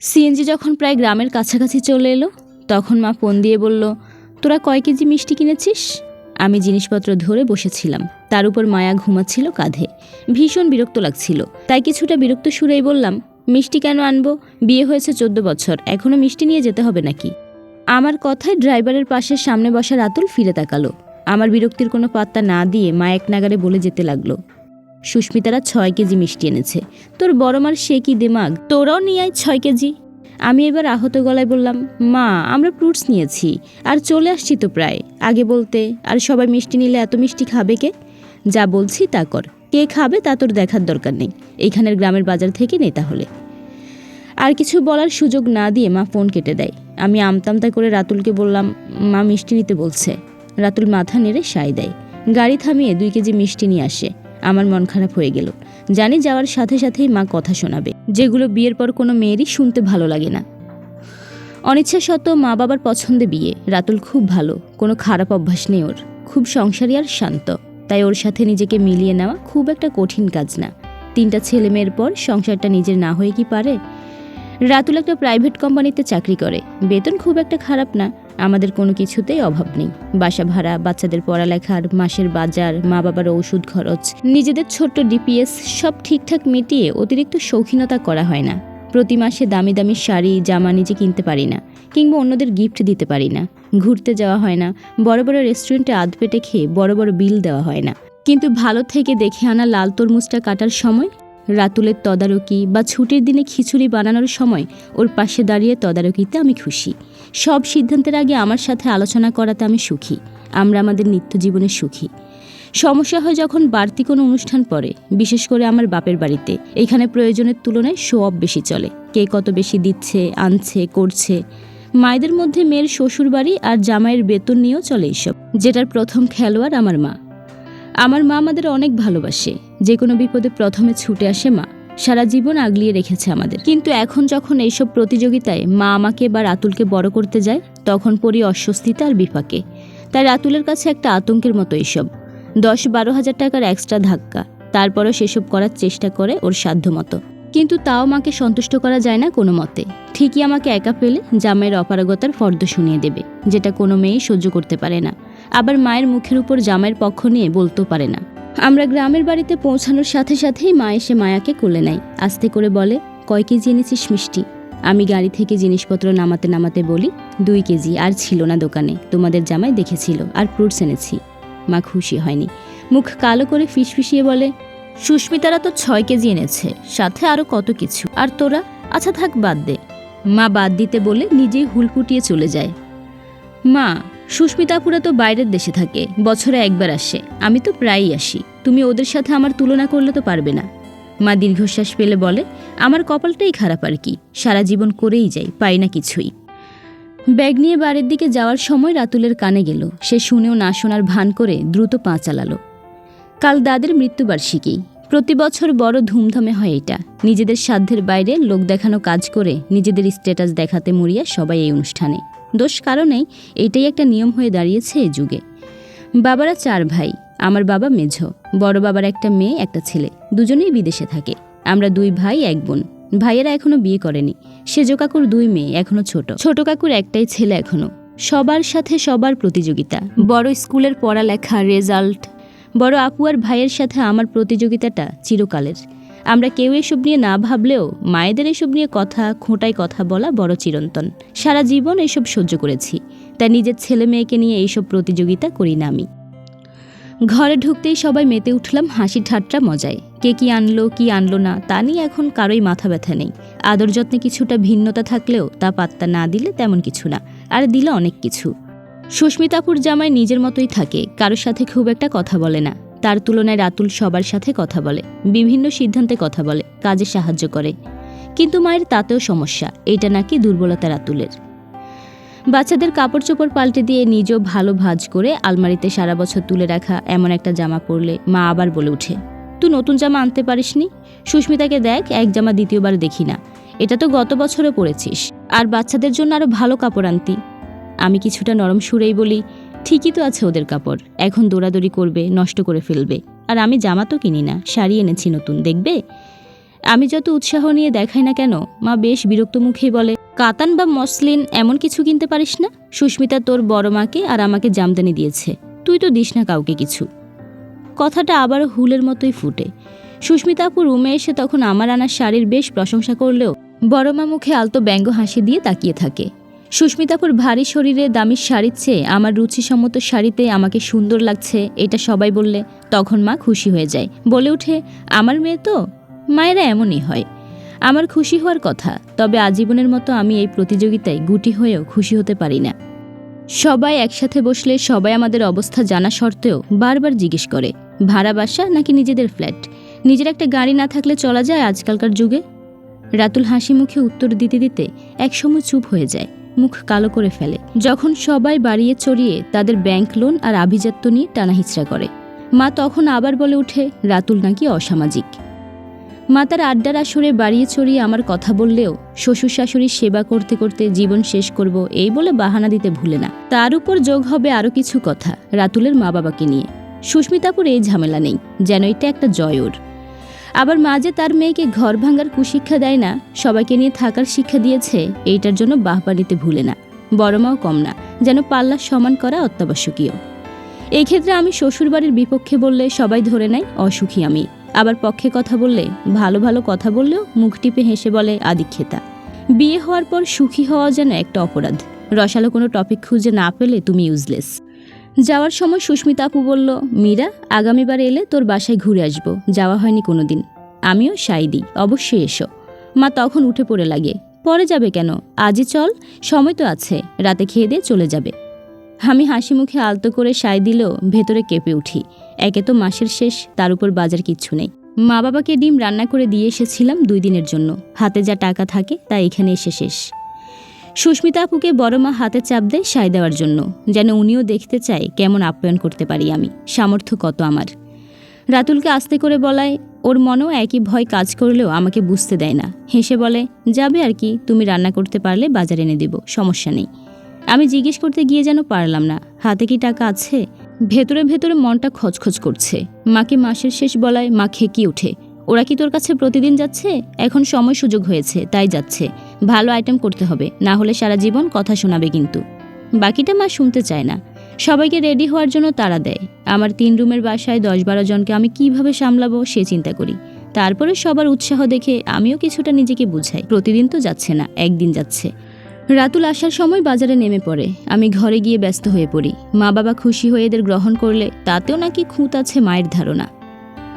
CNG যখন প্রায় গ্রামের কাছাকাছি চলে এলো, তখন মা ফোন দিয়ে বলল, তোরা কয় কেজি মিষ্টি কিনেছিস? আমি জিনিসপত্র ধরে বসেছিলাম। তার উপর মায়া ঘুমাচ্ছিল কাঁধে। ভীষণ বিরক্ত লাগছিল। তাই কিছুটা বিরক্ত সুরেই বললাম, মিষ্টি কেন আনব? বিয়ে হয়েছে চোদ্দ বছর এখনও মিষ্টি নিয়ে যেতে হবে নাকি? আমার কথায় ড্রাইভারের পাশে সামনে বসা রাতুল ফিরে তাকালো। আমার বিরক্তির কোনো পাত্তা না দিয়ে মা এক নাগারে বলে যেতে লাগল সুস্মিতারা ছয় কেজি মিষ্টি এনেছে। তোর বড় মার সে কি দেমাগ? তোরাও নিয়ে আয় ছয় কেজি। আমি এবার আহত গলায় বললাম, মা, আমরা ফ্রুটস নিয়েছি, আর চলে আসছি তো প্রায়। আগে বলতে, আর সবাই মিষ্টি নিলে এত মিষ্টি খাবে কে? যা বলছি তা কর। কে খাবে তা তোর দেখার দরকার নেই। এইখানের গ্রামের বাজার থেকে নে তাহলে। আর কিছু বলার সুযোগ না দিয়ে মা ফোন কেটে দেয়। আমি আমতামতা করে রাতুলকে বললাম, মা মিষ্টি নিতে বলছে। রাতুল মাথা নেড়ে সায় দেয়। গাড়ি থামিয়ে দুই কেজি মিষ্টি নিয়ে আসে। আমার মন খারাপ হয়ে গেল। জানি যাওয়ার সাথে সাথেই মা কথা শোনাবে। যেগুলো বিয়ের পর কোনো মেয়েরই শুনতে ভালো লাগে না। অনিচ্ছা সত্ত্বেও মা বাবার পছন্দে বিয়ে। রাতুল খুব ভালো। কোনো খারাপ অভ্যাস নেই ওর। খুব সংসারী আর শান্ত। তাই ওর সাথে নিজেকে মিলিয়ে নেওয়া খুব একটা কঠিন কাজ না। তিনটা ছেলে মেয়ের পর সংসারটা নিজের না হয়ে কি পারে? রাতুল একটা প্রাইভেট কোম্পানিতে চাকরি করে। বেতন খুব একটা খারাপ না। আমাদের কোনো কিছুতেই অভাব নেই। বাসা ভাড়া, বাচ্চাদের পড়ালেখার, মাসের বাজার মা বাবার ওষুধ খরচ, নিজেদের ছোট্ট ডিপিএস সব ঠিকঠাক মিটিয়ে অতিরিক্ত শৌখিনতা করা হয় না। প্রতি মাসে দামি দামি শাড়ি, জামা নিজে কিনতে পারি না, কিংবা অন্যদের গিফট দিতে পারি না। ঘুরতে যাওয়া হয় না, বড় বড় রেস্টুরেন্টে আধ পেটে খেয়ে বড় বড় বিল দেওয়া হয় না। কিন্তু ভালো থেকে দেখে আনা লাল তরমুজটা কাটার সময় রাতুলের তদারকি বা ছুটির দিনে খিচুড়ি বানানোর সময় ওর পাশে দাঁড়িয়ে তদারকিতে আমি খুশি। সব সিদ্ধান্তের আগে আমার সাথে আলোচনা করাতে আমি সুখী। আমরা আমাদের নিত্য জীবনে সুখী। সমস্যা হয় যখন বাড়তি কোনো অনুষ্ঠান পড়ে, বিশেষ করে আমার বাপের বাড়িতে। এখানে প্রয়োজনের তুলনায় শো অফ বেশি চলে। কে কত বেশি দিচ্ছে, আনছে, করছে। মায়েদের মধ্যে মেয়ের শ্বশুর বাড়ি আর জামাইয়ের বেতন নিয়েও চলে এইসব যেটার প্রথম খেলোয়াড় আমার মা। আমার মা আমাদের অনেক ভালোবাসে। যে কোনো বিপদে প্রথমে ছুটে আসে মা। সারা জীবন আগলিয়ে রেখেছে আমাদের। কিন্তু এখন যখন এইসব প্রতিযোগিতায় মা আমাকে বা রাতুলকে বড় করতে যায়, তখন পড়ি অস্বস্তিতে আর বিপাকে। তাই রাতুলের কাছে একটা আতঙ্কের মতো এইসব। দশ বারো হাজার টাকার এক্সট্রা ধাক্কা। তারপরও সেসব করার চেষ্টা করে ওর সাধ্য মতো। কিন্তু তাও মাকে সন্তুষ্ট করা যায় না কোনো মতে। ঠিকই আমাকে একা পেলে জামাইয়ের অপারগতার ফর্দ শুনিয়ে দেবে, যেটা কোনো মেয়েই সহ্য করতে পারে না। আবার মায়ের মুখের উপর জামাইয়ের পক্ষ নিয়ে বলতেও পারে না। আমরা গ্রামের বাড়িতে পৌঁছানোর সাথে সাথেই মা এসে মায়াকে কোলে নেয়। আস্তে করে বলে, কয় কেজি এনেছিস মিষ্টি? আমি গাড়ি থেকে জিনিসপত্র নামাতে নামাতে বলি, দুই কেজি, আর ছিল না দোকানে। তোমাদের জামাই দেখেছিল, আর ফ্রুটস এনেছি। মা খুশি হয়নি। মুখ কালো করে ফিসফিসিয়ে বলে, সুস্মিতারা তো ছয় কেজি এনেছে, সাথে আরও কত কিছু। আর তোরা? আচ্ছা থাক, বাদ দে। মা বাদ দিতে বলে নিজেই হুলফুটিয়ে চলে যায়। মা সুস্মিতাপুরা তো বাইরের দেশে থাকে, বছরে একবার আসে। আমি তো প্রায়ই আসি। তুমি ওদের সাথে আমার তুলনা করলে তো পারবে না। মা দীর্ঘশ্বাস পেলে বলে, আমার কপালটাই খারাপ আর কি। সারা জীবন করেই যাই, পাই না কিছুই। ব্যাগ নিয়ে বাড়ির দিকে যাওয়ার সময় রাতুলের কানে গেল। সে শুনেও না শোনার ভান করে দ্রুত পা চালালো। কাল দাদের মৃত্যুবার্ষিকী। প্রতি বছর বড় ধুমধামে হয় এটা। নিজেদের সাধ্যের বাইরে লোক দেখানো কাজ করে নিজেদের স্ট্যাটাস দেখাতে মরিয়া সবাই এই অনুষ্ঠানে। দোষ কারণেই এটাই একটা নিয়ম হয়ে দাঁড়িয়েছে এই যুগে। বাবারা চার ভাই, আমার বাবা মেঝ, বড় বাবার একটা মেয়ে, একটা ছেলে, দুজনেই বিদেশে থাকে। আমরা দুই ভাই, এক বোন। ভাইয়েরা এখনও বিয়ে করেনি। সেজো কাকুর দুই মেয়ে, এখনও ছোট। ছোট কাকুর একটাই ছেলে এখনও। সবার সাথে সবার প্রতিযোগিতা। বড় স্কুলের পড়ালেখা, রেজাল্ট। বড় আপু আর ভাইয়ের সাথে আমার প্রতিযোগিতাটা চিরকালের। আমরা কেউ এসব নিয়ে না ভাবলেও মায়েদের এসব নিয়ে কথা, খোঁটায় কথা বলা বড় চিরন্তন। সারা জীবন এসব সহ্য করেছি। তাই নিজের ছেলে মেয়েকে নিয়ে এইসব প্রতিযোগিতা করি না আমি। ঘরে ঢুকতেই সবাই মেতে উঠলাম হাসি ঠাট্টা মজায়। কে কি আনলো কি আনলো না, তা নিয়ে এখন কারোই মাথা ব্যথা নেই। আদর যত্নে কিছুটা ভিন্নতা থাকলেও তা পাত্তা না দিলে তেমন কিছু না, আর দিলে অনেক কিছু। সুস্মিতাপুর জামাই নিজের মতোই থাকে, কারোর সাথে খুব একটা কথা বলে না। তার তুলনায় রাতুল সবার সাথে কথা বলে, বিভিন্ন সিদ্ধান্তে কথা বলে, কাজে সাহায্য করে। কিন্তু মায়ের তাতেও সমস্যা, এটা নাকি দুর্বলতা রাতুলের। বাচ্চাদের কাপড় চোপড় পাল্টে দিয়ে নিজেও ভালো ভাজ করে আলমারিতে সারা বছর তুলে রাখা এমন একটা জামা পরলে মা আবার বলে ওঠে তুই নতুন জামা আনতে পারিসনি? সুস্মিতাকে দেখ, এক জামা দ্বিতীয়বার দেখি না। এটা তো গত বছরও পরেছিস। আর বাচ্চাদের জন্য আরও ভালো কাপড় আনতি। আমি কিছুটা নরম সুরেই বলি ঠিকই তো আছে ওদের কাপড়। এখন দৌড়াদৌড়ি করবে, নষ্ট করে ফেলবে। আর আমি জামা তো কিনি না, শাড়ি এনেছি নতুন, দেখবে? আমি যত উৎসাহ নিয়ে দেখাই না কেন, মা বেশ বিরক্ত মুখেই বলে, কাতান বা মসলিন এমন কিছু কিনতে পারিস না? সুস্মিতা তোর বড় মাকে আর আমাকে জামদানি দিয়েছে। তুই তো দিস না কাউকে কিছু। কথাটা আবার হুলের মতোই ফুটে। সুস্মিতা আপু রুমে এসে তখন আমার আনা শাড়ির বেশ প্রশংসা করলেও বড় মা মুখে আলতো ব্যঙ্গ হাসি দিয়ে তাকিয়ে থাকে। সুস্মিতাপুর ভারী শরীরে দামি শাড়ির চেয়ে আমার রুচিসম্মত শাড়িতে আমাকে সুন্দর লাগছে, এটা সবাই বললে। তখন মা খুশি হয়ে যায়। বলে ওঠে, আমার মেয়ে তো? মায়েরা এমনই হয়। আমার খুশি হওয়ার কথা, তবে আজীবনের মতো আমি এই প্রতিযোগিতায় গুটি হয়েও খুশি হতে পারি না। সবাই একসাথে বসলে সবাই আমাদের অবস্থা জানা সত্ত্বেও বারবার জিজ্ঞেস করে, ভাড়া বাসা নাকি নিজেদের ফ্ল্যাট? নিজের একটা গাড়ি না থাকলে চলা যায় আজকালকার যুগে? রাতুল হাসি মুখে উত্তর দিতে দিতে একসময় চুপ হয়ে যায়। মুখ কালো করে ফেলে। যখন সবাই বাড়িয়ে চড়িয়ে তাদের ব্যাংক লোন আর আভিজাত্য নিয়ে টানাহিচড়া করে, মা তখন আবার বলে ওঠে, রাতুল নাকি অসামাজিক? মা তার আড্ডার আসরে বাড়িয়ে চড়িয়ে আমার কথা বললেও শ্বশুর শাশুড়ির সেবা করতে করতে জীবন শেষ করব, এই বলে বাহানা দিতে ভুলে না। তার উপর যোগ হবে আরও কিছু কথা রাতুলের মা বাবাকে নিয়ে। সুস্মিতাপুর এই ঝামেলা নেই, যেন এটা একটা জয় ওর। আবার মা যে তার মেয়েকে ঘর ভাঙার কুশিক্ষা দেয় না, সবাইকে নিয়ে থাকার শিক্ষা দিয়েছে, এইটার জন্য বাহবা নিতে ভুলে না। বড় মাও কম না, যেন পাল্লা সমান করা অত্যাবশ্যকীয়। এই ক্ষেত্রে আমি শ্বশুরবাড়ির বিপক্ষে বললে সবাই ধরে নেয়, অসুখী আমি। আবার পক্ষে কথা বললে, ভালো ভালো কথা বললেও মুখ টিপে হেসে বলে আদিক্ষেতা। বিয়ে হওয়ার পর সুখী হওয়া যেন একটা অপরাধ। রসালো কোনো টপিক খুঁজে না পেলে তুমি ইউজলেস যাওয়ার সময় সুস্মিতা আপু বলল, মীরা, আগামীবার এলে তোর বাসায় ঘুরে আসব। যাওয়া হয়নি কোনো দিন আমিও সাই দিই অবশ্যই এসো। মা তখন উঠে পড়ে লাগে। পরে যাবে কেন? আজই চল, সময় তো আছে। রাতে খেয়ে দিয়ে চলে যাবে। আমি হাসি মুখে আলতো করে সাই দিলেও ভেতরে কেঁপে উঠি। একে তো মাসের শেষ, তার উপর বাজার কিচ্ছু নেই। মা বাবাকে ডিম রান্না করে দিয়ে এসেছিলাম দুই দিনের জন্য। হাতে যা টাকা থাকে, তা এখানে এসে শেষ। সুস্মিতা আপুকে বড় মা হাতে চাপ দেয় সায় দেওয়ার জন্য, যেন উনিও দেখতে চায় কেমন আপ্যায়ন করতে পারি আমি, সামর্থ্য কত আমার। রাতুলকে আস্তে করে বলায়, ওর মনেও একই ভয় কাজ করলেও আমাকে বুঝতে দেয় না। হেসে বলে, যাবে আর কি, তুমি রান্না করতে পারলে বাজার এনে দেব, সমস্যা নেই। আমি জিজ্ঞেস করতে গিয়ে যেন পারলাম না, হাতে কি টাকা আছে? ভেতরে ভেতরে মনটা খচখচ করছে। মাকে মাসের শেষ বলায়, মা খেকি ওঠে। ওরা কি তোর কাছে প্রতিদিন যাচ্ছে? এখন সময় সুযোগ হয়েছে, তাই যাচ্ছে। ভালো আইটেম করতে হবে, না হলে সারা জীবন কথা শোনাবে কিন্তু। বাকিটা মা শুনতে চায় না। সবাইকে রেডি হওয়ার জন্য তাড়া দেয়। আমার তিন রুমের বাসায় দশ বারো জনকে আমি কীভাবে সামলাবো সে চিন্তা করি। তারপরে সবার উৎসাহ দেখে আমিও কিছুটা নিজেকে বুঝাই। প্রতিদিন তো যাচ্ছে না, একদিন যাচ্ছে। রাতুল আসার সময় বাজারে নেমে পড়ে। আমি ঘরে গিয়ে ব্যস্ত হয়ে পড়ি। মা বাবা খুশি হয়ে এদের গ্রহণ করলে তাতেও নাকি খুঁত আছে মায়ের ধারণা।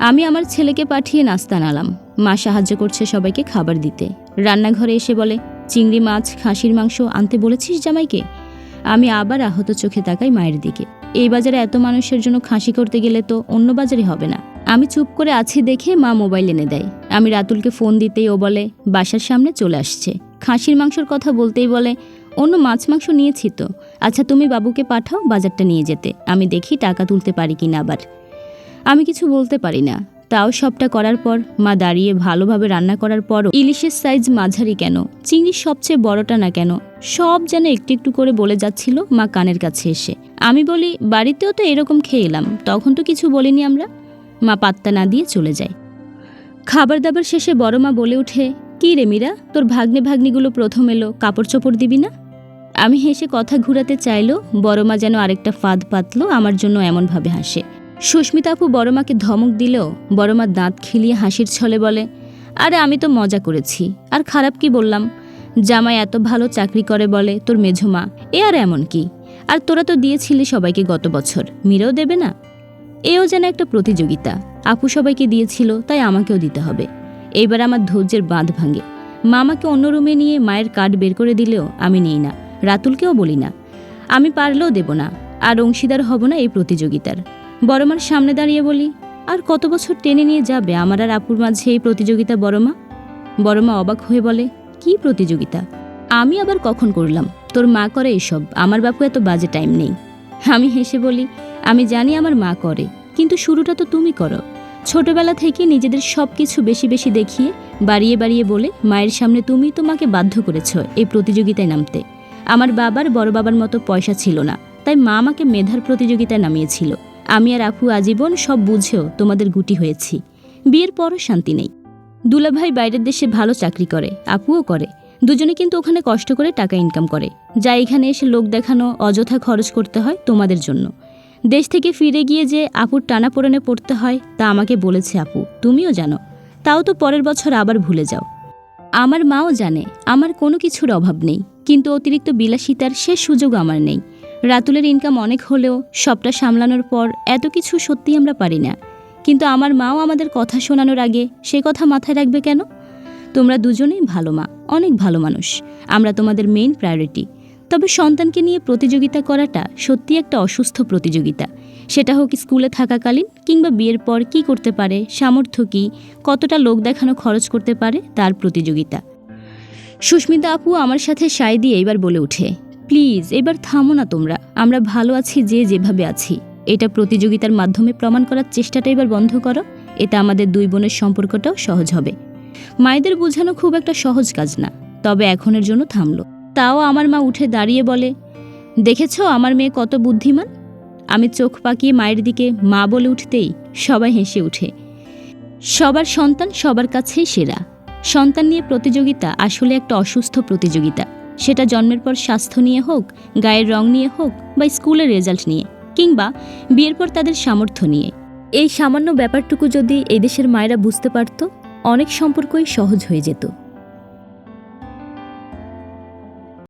আমি আমার ছেলেকে পাঠিয়ে নাস্তা নালাম। মা সাহায্য করছে সবাইকে খাবার দিতে। রান্নাঘরে এসে বলে, চিংড়ি মাছ, খাসির মাংস আনতে বলেছিস জামাইকে? আমি আবার আহত চোখে তাকাই মায়ের দিকে। এই বাজারে এত মানুষের জন্য খাসি করতে গেলে তো অন্য বাজারে হবে না। আমি চুপ করে আছি দেখে মা মোবাইল এনে দেয়। আমি রাতুলকে ফোন দিতেই ও বলে, বাসার সামনে চলে আসছে। খাসির মাংসর কথা বলতেই বলে, অন্য মাছ মাংস নিয়েছি তো। আচ্ছা তুমি বাবুকে পাঠাও বাজারটা নিয়ে যেতে। আমি দেখি টাকা তুলতে পারি কিনা আবার। আমি কিছু বলতে পারি না। তাও সবটা করার পর, মা দাঁড়িয়ে ভালোভাবে রান্না করার পরও ইলিশের সাইজ মাঝারি কেন? চিংড়ির সবচেয়ে বড়টা না কেন? সব যেন একটু একটু করে বলে যাচ্ছিল মা কানের কাছে এসে। আমি বলি, বাড়িতেও তো এরকম খেয়ে এলাম, তখন তো কিছু বলিনি আমরা? মা পাত্তা না দিয়ে চলে যায়। খাবার দাবার শেষে বড় মা বলে উঠে কি রে মীরা, তোর ভাগ্নে ভাগ্নিগুলো প্রথম এলো কাপড় চোপড় দিবি না? আমি হেসে কথা ঘুরাতে চাইলো, বড় মা যেন আরেকটা ফাঁদ পাতলো, আমার জন্য এমনভাবে হাসে। সুস্মিতা আপু বড় মাকে ধমক দিলেও বড় মা দাঁত খিলিয়ে হাসির ছলে বলে, আরে আমি তো মজা করেছি। আর খারাপ কি বললাম? জামাই এত ভালো চাকরি করে বলে তোর মেঝো মা এ আর এমন কি? আর তোরা তো দিয়েছিলি সবাইকে গত বছর। মিরেও দেবে না? এও যেন একটা প্রতিযোগিতা। আপু সবাইকে দিয়েছিল, তাই আমাকেও দিতে হবে। এইবার আমার ধৈর্যের বাঁধ ভাঙে। মামাকে অন্য রুমে নিয়ে মায়ের কার্ড বের করে দিলেও আমি নেই না। রাতুলকেও বলি না। আমি পারলেও দেব না। আর অংশীদার হব না এই প্রতিযোগিতার। বড়মার সামনে দাঁড়িয়ে বলি, আর কত বছর টেনে নিয়ে যাবে আমার আর আপুর মাঝে এই প্রতিযোগিতা বড়মা? বড়মা অবাক হয়ে বলে, কি প্রতিযোগিতা? আমি আবার কখন করলাম? তোর মা করে এসব, আমার বাপু এত বাজে টাইম নেই। আমি হেসে বলি, আমি জানি আমার মা করে, কিন্তু শুরুটা তো তুমি করো। ছোটবেলা থেকে নিজেদের সব কিছু বেশি বেশি দেখিয়ে, বাড়িয়ে বাড়িয়ে বলে, মায়ের সামনে তুমি তোমাকে বাধ্য করেছ এই প্রতিযোগিতায় নামতে। আমার বাবার বড় বাবার মতো পয়সা ছিল না, তাই মা আমাকে মেধার প্রতিযোগিতায় নামিয়েছিল। আমি আর আপু আজীবন সব বুঝেও তোমাদের গুটি হয়েছি। বিয়ের পরও শান্তি নেই। দুলাভাই বাইরের দেশে ভালো চাকরি করে, আপুও করে। দুজনে কিন্তু ওখানে কষ্ট করে টাকা ইনকাম করে। যা এখানে এসে লোক দেখানো, অযথা খরচ করতে হয় তোমাদের জন্য। দেশ থেকে ফিরে গিয়ে যে আপুর টানাপোড়েনে পড়তে হয়, তা আমাকে বলেছে আপু। তুমিও জানো। তাও তো পরের বছর আবার ভুলে যাও। আমার মাও জানে, আমার কোনো কিছুর অভাব নেই। কিন্তু অতিরিক্ত বিলাসিতার সে সুযোগ আমার নেই। রাতুলের ইনকাম অনেক হলেও সবটা সামলানোর পর এত কিছু সত্যি আমরা পারি না। কিন্তু আমার মাও আমাদের কথা শোনানোর আগে সে কথা মাথায় রাখবে কেন? তোমরা দুজনেই ভালো মা, অনেক ভালো মানুষ। আমরা তোমাদের মেইন প্রায়োরিটি তবে সন্তানকে নিয়ে প্রতিযোগিতা করাটা সত্যি একটা অসুস্থ প্রতিযোগিতা। সেটা হোক স্কুলে থাকাকালীন কিংবা বিয়ের পর কি করতে পারে, সামর্থ্য কী, কতটা লোক দেখানো খরচ করতে পারে, তার প্রতিযোগিতা। সুস্মিতা আপু আমার সাথে সায় দিয়ে এবার বলে ওঠে প্লিজ, এবার থামো না তোমরা। আমরা ভালো আছি যে যেভাবে আছি। এটা প্রতিযোগিতার মাধ্যমে প্রমাণ করার চেষ্টাটা এবার বন্ধ করো। এতে আমাদের দুই বোনের সম্পর্কটাও সহজ হবে। মায়েদের বোঝানো খুব একটা সহজ কাজ না, তবে এখনের জন্য থামলো। তাও আমার মা উঠে দাঁড়িয়ে বলে, দেখেছ আমার মেয়ে কত বুদ্ধিমান? আমি চোখ পাকিয়ে মায়ের দিকে মা বলে উঠতেই সবাই হেসে ওঠে। সবার সন্তান সবার কাছেই সেরা। সন্তান নিয়ে প্রতিযোগিতা আসলে একটা অসুস্থ প্রতিযোগিতা। সেটা জন্মের পর স্বাস্থ্য নিয়ে হোক, গায়ের রং নিয়ে হোক বা স্কুলের রেজাল্ট নিয়ে, কিংবা বিয়ের পর তাদের সামর্থ্য নিয়ে। এই সামান্য ব্যাপারটুকু যদি এই দেশের মায়েরা বুঝতে পারত, অনেক সম্পর্কই সহজ হয়ে যেত।